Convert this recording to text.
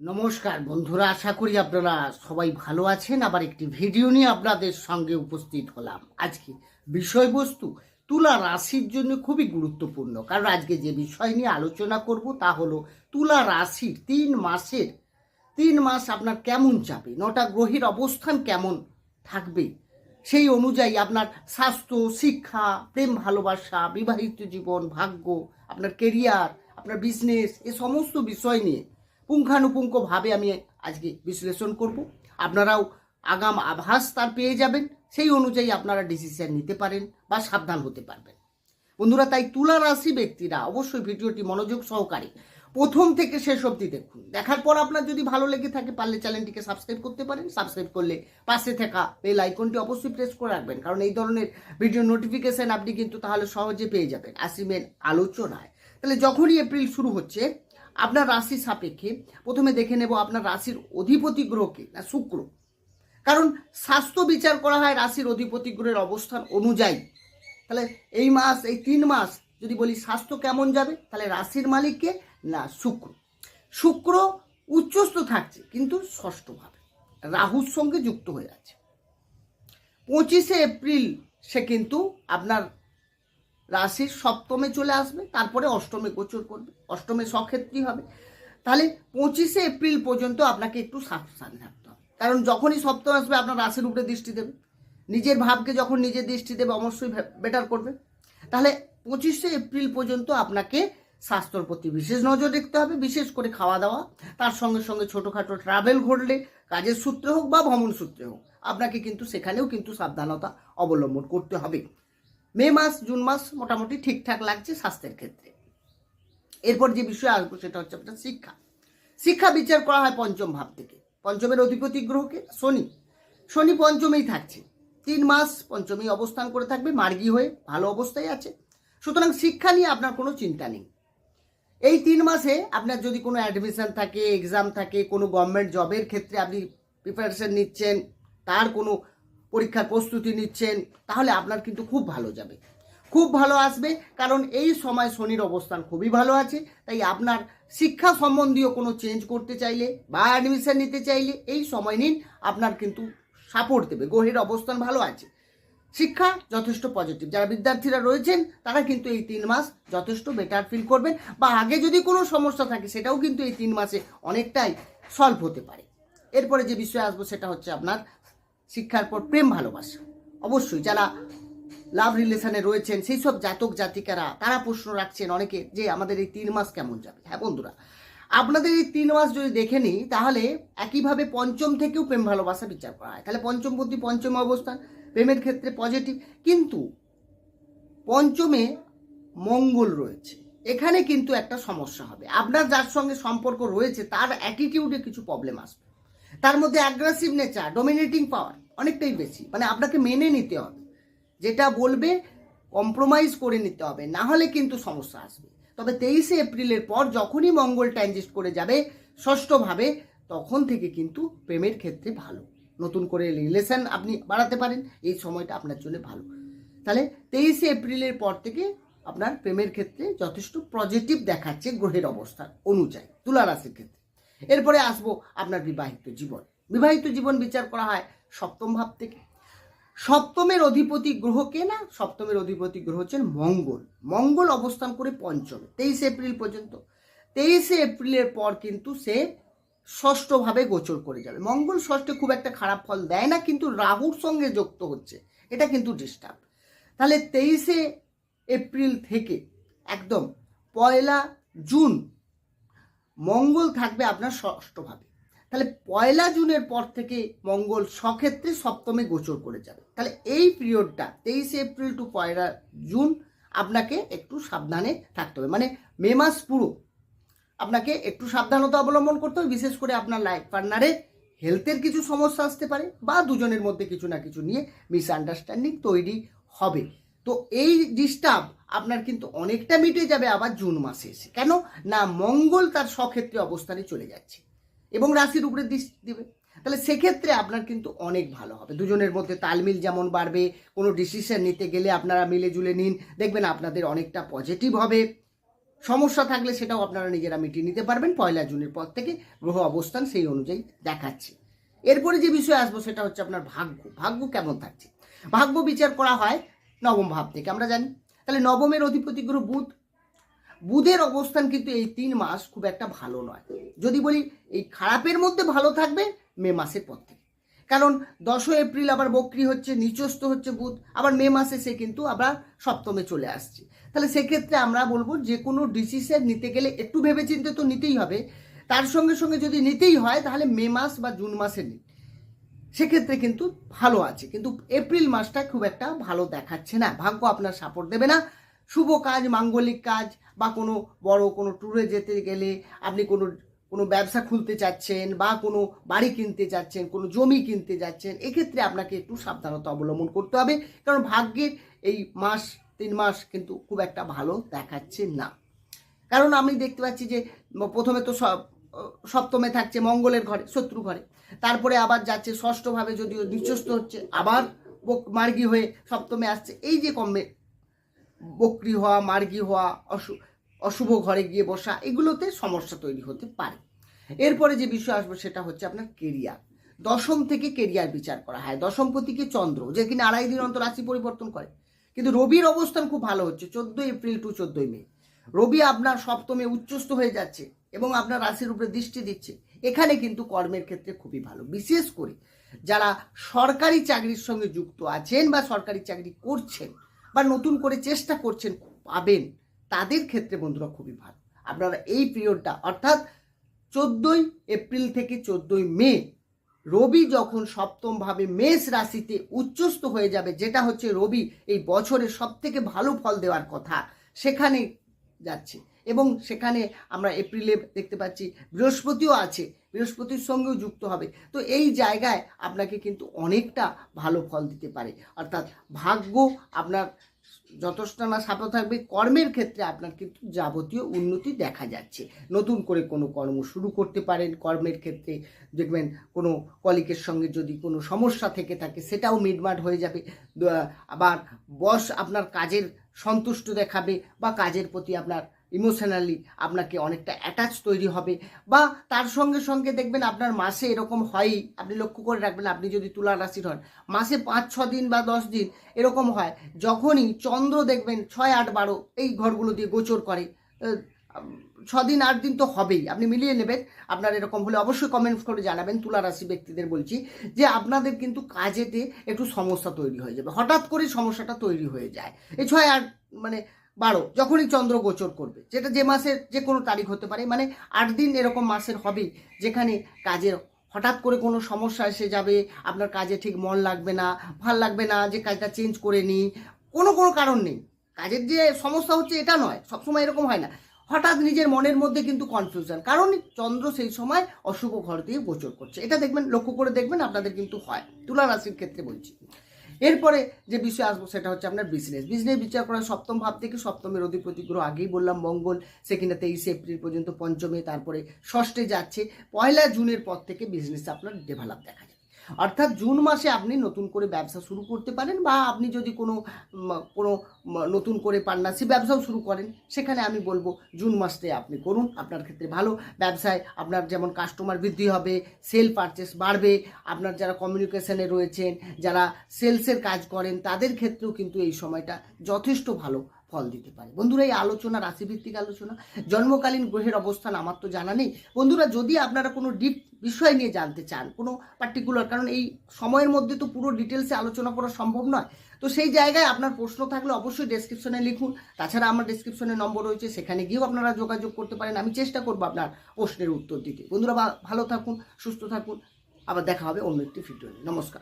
নমস্কার বন্ধুরা, আশা করি আপনারা সবাই ভালো আছেন। আবার একটি ভিডিও নিয়ে আপনাদের সঙ্গে উপস্থিত হলাম। আজকে বিষয়বস্তু তুলা রাশির জন্য খুবই গুরুত্বপূর্ণ। কারণ আজকে যে বিষয় নিয়ে আলোচনা করব তা হলো তুলা রাশির তিন মাসের, তিন মাস আপনার কেমন যাবে, নটা গ্রহের অবস্থান কেমন থাকবে, সেই অনুযায়ী আপনার স্বাস্থ্য, শিক্ষা, প্রেম ভালোবাসা, বিবাহিত জীবন, ভাগ্য, আপনার কেরিয়ার আপনার বিজনেস এ সমস্ত বিষয় নিয়ে পুঙ্খানুপুঙ্খভাবে আমি আজকে বিশ্লেষণ করব। আপনারাও আগাম আভাস তার পেয়ে যাবেন। সেই অনুযায়ী আপনারা ডিসিশন নিতে পারেন বা সাবধান হতে পারবেন। বন্ধুরা, তাই তুলা রাশি ব্যক্তিরা অবশ্যই ভিডিওটি মনোযোগ সহকারে প্রথম থেকে শেষ অবধি দেখুন। দেখার পর আপনার যদি ভালো লেগে থাকে, পারলে চ্যানেলটিকে সাবস্ক্রাইব করতে পারেন। সাবস্ক্রাইব করলে পাশে থাকা বেল আইকনটি অবশ্যই প্রেস করে রাখবেন। কারণ এই ধরনের ভিডিও নোটিফিকেশন আপনি কিন্তু তাহলে সহজে পেয়ে যাবেন। আসিবেন আলোচনায়। তাহলে যখনই এপ্রিল শুরু হচ্ছে আপনার রাশি সাপেক্ষে প্রথমে দেখে নেব আপনার রাশির অধিপতি গ্রহকে না, শুক্র। কারণ স্বাস্থ্য বিচার করা হয় রাশির অধিপতি গ্রহের অবস্থান অনুযায়ী। তাহলে এই মাস, এই তিন মাস যদি বলি স্বাস্থ্য কেমন যাবে? তাহলে রাশির মালিককে না, শুক্র। শুক্র উচ্চস্থ থাকছে, কিন্তু ষষ্ঠভাবে। রাহুর সঙ্গে যুক্ত হয়ে আছে। পঁচিশে এপ্রিল সে কিন্তু আপনার রাশির সপ্তমে চলে আসবে, তারপরে অষ্টমে গোচর করবে, অষ্টমে সক্ষেত্রী হবে। তাহলে পঁচিশে এপ্রিল পর্যন্ত আপনাকে একটু সাবধান থাকতে হবে। কারণ যখনই সপ্তম আসবে, আপনার রাশির উপরে দৃষ্টি দেবে। নিজের ভাবকে যখন নিজের দৃষ্টি দেবে, অবশ্যই বেটার করবে। তাহলে পঁচিশে এপ্রিল পর্যন্ত আপনাকে স্বাস্থ্যর প্রতি বিশেষ নজর রাখতে হবে, বিশেষ করে খাওয়া দাওয়া। তার সঙ্গে সঙ্গে ছোটোখাটো ট্রাভেল ঘটলে, কাজের সূত্রে হোক বা ভ্রমণ সূত্রে হোক, আপনাকে কিন্তু সেখানেও কিন্তু সাবধানতা অবলম্বন করতে হবে। মে মাস, জুন মাস মোটামুটি ঠিকঠাক লাগছে স্বাস্থ্যের ক্ষেত্রে। এরপর যে বিষয় আসব সেটা হচ্ছে আপনার শিক্ষা। শিক্ষা বিচার করা হয় পঞ্চম ভাব থেকে। পঞ্চমের অধিপতি গ্রহকে শনি। শনি পঞ্চমেই থাকছে। তিন মাস পঞ্চমেই অবস্থান করে থাকবে, মার্গী হয়ে ভালো অবস্থায় আছে। সুতরাং শিক্ষা নিয়ে আপনার কোনো চিন্তা নেই। এই তিন মাসে আপনার যদি কোনো অ্যাডমিশন থাকে এক্সাম থাকে, কোনো গভর্নমেন্ট জবের ক্ষেত্রে আপনি প্রিপারেশন নিচ্ছেন, তার কোনো পরীক্ষার প্রস্তুতি নিচ্ছেন, তাহলে আপনার কিন্তু খুব ভালো যাবে। খুব ভালো আসবে, কারণ এই সময় শনির অবস্থান খুবই ভালো আছে, তাই আপনার শিক্ষা সম্বন্ধীয় কোনো চেঞ্জ করতে চাইলে বা অ্যাডমিশন নিতে চাইলে এই সময় নিন, আপনার কিন্তু সাপোর্ট দেবে গ্রহের অবস্থান ভালো আছে। শিক্ষা যথেষ্ট পজিটিভ যারা বিদ্যার্থীরা রয়েছেন, তারা কিন্তু এই তিন মাস যথেষ্ট বেটার ফিল করবেন, বা আগে যদি কোনো সমস্যা থাকে, সেটাও কিন্তু এই তিন মাসে অনেকটাই সলভ হতে পারে। এরপরে যে বিষয়ে আসব, সেটা হচ্ছে আপনার শিক্ষার পর প্রেম ভালোবাসা। অবশ্যই যারা লাভ রিলেশনে রয়েছেন, সেই সব জাতক জাতিকারা, তারা প্রশ্ন রাখছেন অনেকে যে আমাদের এই তিন মাস কেমন যাবে? হ্যাঁ বন্ধুরা, আপনাদের এই তিন মাস যদি দেখে নিই, তাহলে একইভাবে পঞ্চম থেকেও প্রেম ভালোবাসা বিচার করা হয়। তাহলে পঞ্চম বুদ্ধি পঞ্চম অবস্থান, প্রেমের ক্ষেত্রে পজিটিভ কিন্তু পঞ্চমে মঙ্গল রয়েছে। এখানে কিন্তু একটা সমস্যা হবে। আপনার যার সঙ্গে সম্পর্ক রয়েছে, তার অ্যাটিটিউডে কিছু প্রবলেম আসবে। তার মধ্যে অ্যাগ্রেসিভ নেচার ডোমিনেটিং পাওয়ার অনেকটাই বেশি। মানে আপনাকে মেনে নিতে হবে। যেটা বলবে কম্প্রোমাইজ করে নিতে হবে। না হলে কিন্তু সমস্যা আসবে। তবে তেইশে এপ্রিলের পর যখনই মঙ্গল ট্রানজিস্ট করে যাবে, ষষ্ঠভাবে, তখন থেকে কিন্তু প্রেমের ক্ষেত্রে ভালো। নতুন করে রিলেশন আপনি বাড়াতে পারেন, এই সময়টা আপনার জন্য ভালো। তাহলে তেইশে এপ্রিলের পর থেকে আপনার প্রেমের ক্ষেত্রে যথেষ্ট পজিটিভ দেখাচ্ছে গ্রহের অবস্থান অনুযায়ী তুলা রাশির ক্ষেত্রে। এরপরে আসব আপনার বিবাহিত জীবন। বিবাহিত জীবন বিচার করা হয় সপ্তম ভাব থেকে। সপ্তমের অধিপতি গ্রহকে না? সপ্তমের অধিপতি গ্রহ হচ্ছেন মঙ্গল। মঙ্গল অবস্থান করে পঞ্চমে, তেইশে এপ্রিল পর্যন্ত। তেইশে এপ্রিলের পর কিন্তু সে ষষ্ঠভাবে গোচর করে যাবে। মঙ্গল ষষ্ঠে খুব একটা খারাপ ফল দেয় না, কিন্তু রাহুর সঙ্গে যুক্ত হচ্ছে। এটা কিন্তু ডিস্টার্ব তাহলে তেইশে এপ্রিল থেকে একদম পয়লা জুন মঙ্গল থাকবে আপনার ষষ্ঠভাবে। তাহলে পয়লা জুনের পর থেকে মঙ্গল সক্ষেত্রে সপ্তমে গোচর করে যাবে। তাহলে এই পিরিয়ডটা তেইশে এপ্রিল টু পয়লা জুন আপনাকে একটু সাবধানে থাকতে হবে। মানে মে মাস পুরো আপনাকে একটু সাবধানতা অবলম্বন করতে হবে। বিশেষ করে আপনার লাইফ পার্টনারের হেলথের কিছু সমস্যা আসতে পারে বা দুজনের মধ্যে কিছু না কিছু নিয়ে মিসআন্ডারস্ট্যান্ডিং তৈরি হবে। তো এই ডিস্টার্ব আপনার কিন্তু অনেকটা মিটে যাবে আবার জুন মাসে এসে। কেন? না, মঙ্গল তার স্বক্ষেত্রে অবস্থানে চলে যাচ্ছে এবং রাশির উপরে দৃষ্টি দেবে। তাহলে সেক্ষেত্রে আপনার কিন্তু অনেক ভালো হবে। দুজনের মধ্যে তালমিল যেমন বাড়বে, কোনো ডিসিশন নিতে গেলে আপনারা মিলে জুলে নিন। দেখবেন আপনাদের অনেকটা পজিটিভ হবে। সমস্যা থাকলে সেটাও আপনারা নিজেরা মিটিয়ে নিতে পারবেন। পয়লা জুনের পর থেকে গ্রহ অবস্থান সেই অনুযায়ী দেখাচ্ছে। এরপরে যে বিষয় আসব সেটা হচ্ছে আপনার ভাগ্য। ভাগ্য কেমন থাকছে? ভাগ্য বিচার করা হয় নবম ভাব থেকে, আমরা জানি। তাহলে নবমের অধিপতি গ্রহ বুধ। বুধের অবস্থান কিন্তু এই তিন মাস খুব একটা ভালো নয়। যদি বলি এই খারাপের মধ্যে ভালো থাকবে মে মাসের পর থেকে। কারণ দশই এপ্রিল আবার বক্রি হচ্ছে, নিচস্থ হচ্ছে বুধ, আবার মে মাসে সে কিন্তু আবার সপ্তমে চলে আসছে। তাহলে সেক্ষেত্রে আমরা বলব যে কোনো ডিসিশন নিতে গেলে একটু ভেবেচিন্তে তো নিতেই হবে। তার সঙ্গে সঙ্গে যদি নিতেই হয় তাহলে মে মাস বা জুন মাসে নিন সেক্ষেত্রে কিন্তু ভালো আছে। কিন্তু এপ্রিল মাসটা খুব একটা ভালো দেখাচ্ছে না। ভাগ্য আপনার সাপোর্ট দেবে না। শুভ কাজ, মাঙ্গলিক কাজ বা কোনো বড় কোনো ট্যুরে যেতে গেলে আপনি কোনো কোনো ব্যবসা খুলতে চাচ্ছেন বা কোনো বাড়ি কিনতে চাচ্ছেন, কোনো জমি কিনতে যাচ্ছেন, এক্ষেত্রে আপনাকে একটু সাবধানতা অবলম্বন করতে হবে। কারণ ভাগ্যের এই মাস, তিন মাস কিন্তু খুব একটা ভালো দেখাচ্ছে না। কারণ আমি দেখতে পাচ্ছি যে, প্রথমে তো সব সপ্তমে থাকছে মঙ্গলের ঘরে শত্রু ঘরে। তারপরে আবার যাচ্ছে, ষষ্ঠভাবে যদিও নিচস্থ হচ্ছে, আবার মার্গী হয়ে সপ্তমে আসছে। এই যে কমবে, বকরি হওয়া, মার্গী হওয়া, অশু, অশুভ ঘরে গিয়ে বসা, এগুলোতে সমস্যা তৈরি হতে পারে। এরপরে যে বিষয় আসবে সেটা হচ্ছে আপনার কেরিয়ার। দশম থেকে কেরিয়ার বিচার করা হয়। দশমপতিকে চন্দ্র, যে কিনা আড়াই দিন অন্তর রাশি পরিবর্তন করে। কিন্তু রবির অবস্থান খুব ভালো হচ্ছে, চোদ্দোই এপ্রিল টু চোদ্দোই মে। রবি আপনার সপ্তমে উচ্চস্থ হয়ে যাচ্ছে এবং আপনার রাশির উপরে দৃষ্টি দিচ্ছে। এখানে কিন্তু কর্মের ক্ষেত্রে খুবই ভালো। বিশেষ করে যারা সরকারি চাকরির সঙ্গে যুক্ত আছেন বা সরকারি চাকরি করছেন বা নতুন করে চেষ্টা করছেন, পাবেন, তাদের ক্ষেত্রে বন্ধুরা খুবই ভালো। আপনারা এই পিরিয়ডটা, অর্থাৎ চোদ্দোই এপ্রিল থেকে চোদ্দোই মে, রবি যখন সপ্তমভাবে মেষ রাশিতে উচ্চস্থ হয়ে যাবে, যেটা হচ্ছে রবি এই বছরের সব থেকে ভালো ফল দেওয়ার কথা, সেখানে যাচ্ছে। এবং সেখানে আমরা এপ্রিলে দেখতে পাচ্ছি বৃহস্পতিও আছে, বৃহস্পতির সঙ্গেও যুক্ত হবে। তো এই জায়গায় আপনাকে কিন্তু অনেকটা ভালো ফল দিতে পারে। অর্থাৎ ভাগ্য আপনার যথেষ্ট না সাপে থাকবে, কর্মের ক্ষেত্রে আপনার কিন্তু যাবতীয় উন্নতি দেখা যাচ্ছে। নতুন করে কোনো কর্ম শুরু করতে পারেন, কর্মের ক্ষেত্রে দেখবেন কোনো কলিকের সঙ্গে যদি কোনো সমস্যা থেকে থাকে, সেটাও মিটমাট হয়ে যাবে। আবার বস আপনার কাজের সন্তুষ্ট দেখাবে বা কাজের প্রতি আপনার ইমোশনালি আপনাকে অনেকটা অ্যাটাচ তৈরি হবে বা তার সঙ্গে সঙ্গে দেখবেন আপনার মাসে এরকম হয়ই আপনি লক্ষ্য করে রাখবেন, আপনি যদি তুলা রাশির হন, মাসে পাঁচ, ছ দিন বা দশ দিন এরকম হয়, যখনই চন্দ্র দেখবেন ছয়, আট, বারো এই ঘরগুলো দিয়ে গোচর করে আহ, ছ দিন আট দিন তো হবেই। আপনি মিলিয়ে নেবেন। আপনার এরকম হলে অবশ্যই কমেন্টস করে জানাবেন। তুলা রাশি ব্যক্তিদের বলছি যে আপনাদের কিন্তু কাজেতে একটু সমস্যা তৈরি হয়ে যাবে। হঠাৎ করে সমস্যাটা তৈরি হয়ে যায়। এই ছয় আট মানে বারো যখনই চন্দ্র গোচর করবে। যেটা যে মাসের যে কোনো তারিখ হতে পারে। মানে আট দিন এরকম মাসের হবেই যেখানে কাজের হঠাৎ করে কোনো সমস্যা এসে যাবে আপনার কাজে ঠিক মন লাগবে না ভালো লাগবে না যে কাজটা চেঞ্জ করে নিই। কোনো কোনো কারণ নেই। কাজের যে সমস্যা হচ্ছে এটা নয়। সবসময় এরকম হয় না। হঠাৎ নিজের মনের মধ্যে কিন্তু কনফিউশন কারণ চন্দ্র সেই সময় অশুভ ঘর দিয়ে গোচর করছে। এটা দেখবেন, লক্ষ্য করে দেখবেন, আপনাদের কিন্তু হয়। তুলা রাশির ক্ষেত্রে বলছি। এরপরে যে বিষয় আসব, সেটা হচ্ছে আপনার বিজনেস বিজনেস বিচার করা সপ্তম ভাব থেকে সপ্তমের অধিপতি গ্রহ, আগেই বললাম মঙ্গল সেখানে তেইশে এপ্রিল পর্যন্ত পঞ্চমে, তারপরে ষষ্ঠে যাচ্ছে। পয়লা জুনের পর থেকে বিজনেস আপনার ডেভেলপ দেখা অর্থাৎ জুন মাসে আপনি নতুন করে ব্যবসা শুরু করতে পারেন বা আপনি যদি কোনো কোনো নতুন করে পার্টনারশিপ ব্যবসাও শুরু করেন, সেখানে আমি বলব জুন মাসে আপনি করুন, আপনার ক্ষেত্রে ভালো ব্যবসায় আপনার যেমন কাস্টমার বৃদ্ধি হবে সেল পারচেস বাড়বে, আপনার যারা কমিউনিকেশনে রয়েছেন, যারা সেলসের কাজ করেন, তাদের ক্ষেত্রেও কিন্তু এই সময়টা যথেষ্ট ভালো। ফল দিতে পারে। বন্ধুরা, এই আলোচনা, রাশিভিত্তিক আলোচনা, জন্মকালীন গ্রহের অবস্থান আমার তো জানা নেই। বন্ধুরা, যদি আপনারা কোনো ডিপ বিষয় নিয়ে জানতে চান, কোনো পার্টিকুলার কারণ এই সময়ের মধ্যে তো পুরো ডিটেলসে আলোচনা করা সম্ভব নয়, তো সেই জায়গায় আপনার প্রশ্ন থাকলে অবশ্যই ডেসক্রিপশনে লিখুন। তাছাড়া আমার ডেসক্রিপশনে নম্বর রয়েছে, সেখানে গিয়েও আপনারা যোগাযোগ করতে পারেন। আমি চেষ্টা করব আপনার প্রশ্নের উত্তর দিতে। বন্ধুরা ভালো থাকুন, সুস্থ থাকুন। আবার দেখা হবে অন্য একটি ভিডিও। নমস্কার।